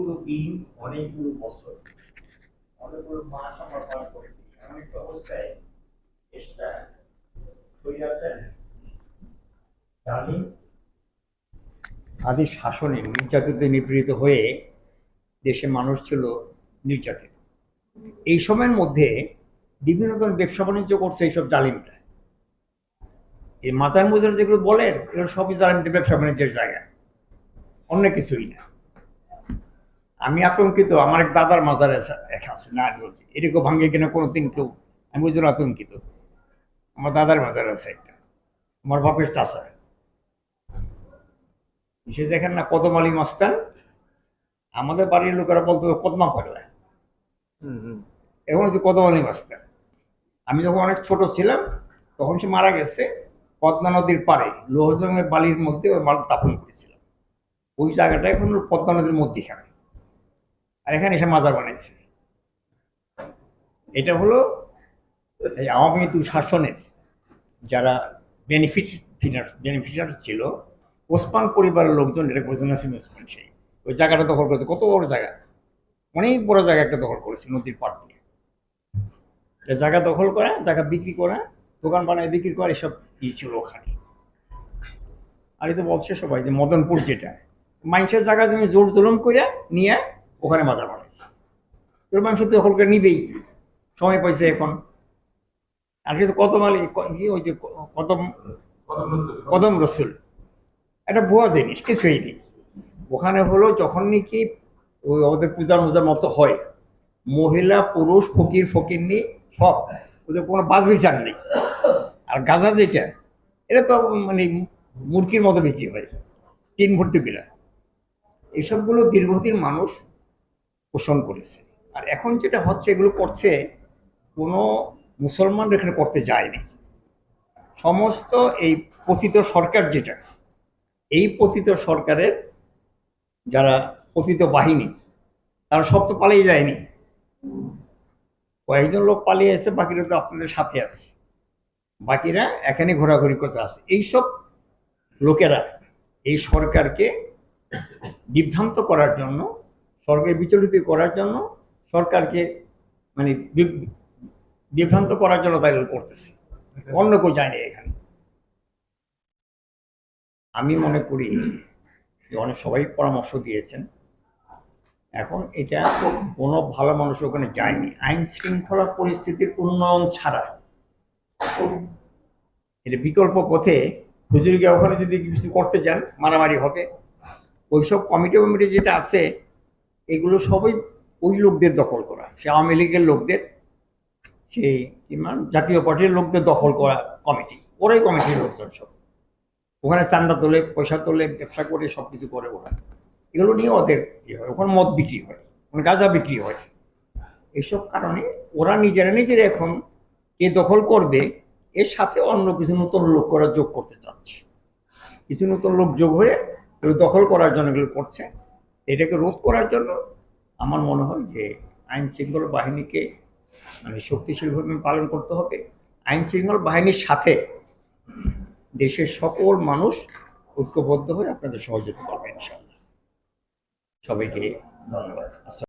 অনেকগুলো দিন, অনেকগুলো বছর, অনেকগুলো মাস আমরা পার করেছি। এমন একটা অবস্থায় দেশটা স্বৈরাচার ডালিম আদি শাসনে নির্যাতিত নিপীড়িত হয়ে দেশে মানুষ ছিল নির্যাতিত। এই সময়ের মধ্যে বিভিন্ন ধরনের ব্যবসা বাণিজ্য করছে এইসব জালিমটা এই মাতার মুজার যেগুলো বলেন এগুলো সবই জালিমদের ব্যবসা বাণিজ্যের জায়গা। অন্য কিছুই না। আমি আতঙ্কিত আমার এক দাদার মাজার আছে না বলছি এরকম ভাঙ্গে কিনা কোনোদিন কেউ? আমি বুঝলাম আতঙ্কিত। আমার দাদার মাজার আছে একটা আমার বাপের চাষা সে দেখেন না কদম আলী মাস্তান আমাদের বাড়ির লোকেরা বলতো কদমা পাগলা। এখন হচ্ছে কদম আলী মাস্তান। আমি যখন অনেক ছোট ছিলাম তখন সে মারা গেছে পদ্মা নদীর পাড়ে লোহজঙ্গের বালির মধ্যে ওই মাল দাফন করেছিলাম। ওই জায়গাটা এখন পদ্মা নদীর মধ্যেখানে। আর এখানে এসে মাজার বানাইছে। এটা হলো এই আওয়ামী দু শাসনের যারা বেনিফিট বেনিফিশিয়ারি ছিল, ওসমান পরিবারের লোকজন এটা করেছে, নাসিম ওসমান সেই। ওই জায়গাটা দখল করেছে, কত বড় জায়গা। অনেক বড় জায়গা একটা দখল করেছে নদীর পাড় দিয়ে। জায়গা দখল করা, জায়গা বিক্রি করা, দোকান বানায় বিক্রি করা, এসব ই ছিল ওখানে। আর তো বলছে সবাই যে মদনপুর যেটা। মানুষের জায়গা তুমি জোর জুলুম করে নিয়ে ওখানে মাজার বানাইছে। তোর মাংস তো করে নিবেই সময় পাইছে এখন। আর কিন্তু কত আলী কি ওই যে কদম কদম রসুল। একটা ভুয়া জিনিস কিছুই নেই। ওখানে হলো যখন নাকি ওই ওদের পূজার মোজার মতো হয় মহিলা পুরুষ ফকির ফকিরনি সব। ওদের কোনো বাস বিচার নেই। আর গাঁজা যেটা এটা তো মানে মুরগির মতো বিক্রি হয় তিন ভর্তি বিলা এইসবগুলো দীর্ঘদিন মানুষ পোষণ করেছে। আর এখন যেটা হচ্ছে, এগুলো করছে, কোনো মুসলমান এখানে করতে যায়নি। সমস্ত এই পতিত সরকার যেটা, এই পতিত সরকারের যারা পতিত বাহিনী, তারা সব তো পালিয়ে যায়নি। কয়েকজন লোক পালিয়ে এসে বাকিরা তো আপনাদের সাথে আছে। বাকিরা এখানে ঘোরাঘুরি করতে আছে এইসব লোকেরা এই সরকারকে বিভ্রান্ত করার জন্য সরকার বিচলিত করার জন্য সরকারকে মানে বিভ্রান্ত করার জন্য তাই করতেছে। অন্য কেউ যায় না এখানে। আমি মনে করি যে অনেক সবাই পরামর্শ দিয়েছেন। এখন এটা কোনো ভালো মানুষ ওখানে যায়নি। আইন শৃঙ্খলা পরিস্থিতির উন্নয়ন ছাড়া। এটা বিকল্প পথে হুজুরকে ওখানে যদি কিছু করতে চান মারামারি হবে। ওইসব কমিটি কমিটি যেটা আছে এগুলো সবই ওই লোকদের দখল করা। সে আওয়ামী লীগের লোকদের সেই কি মান জাতীয় পার্টির লোকদের দখল করা কমিটি। ওরাই কমিটির লোকজন সব। ওখানে চান্দা তোলে, পয়সা তোলে, ব্যবসা করে সব কিছু করে ওরা। এগুলো নিয়ে ওদের ইয়ে হয়, ওখানে মদ বিক্রি হয়, ওখানে গাঁজা বিক্রি হয়। এইসব কারণে ওরা নিজেরা নিজেরা এখন কে দখল করবে, এর সাথে অন্য কিছু নতুন লোক করা যোগ করতে চাচ্ছে। কিছু নতুন লোক যোগ হয়ে দখল করার জন্য এগুলো করছে। এটাকে রোধ করার জন্য আমার মনে হয় যে আইন শৃঙ্খলা বাহিনীকে মানে শক্তিশালীভাবে পালন করতে হবে। আইন শৃঙ্খলা বাহিনীর সাথে দেশের সকল মানুষ ঐক্যবদ্ধ হয়ে আপনাদের সহযোগিতা করবে ইনশাআল্লাহ। সবাইকে ধন্যবাদ।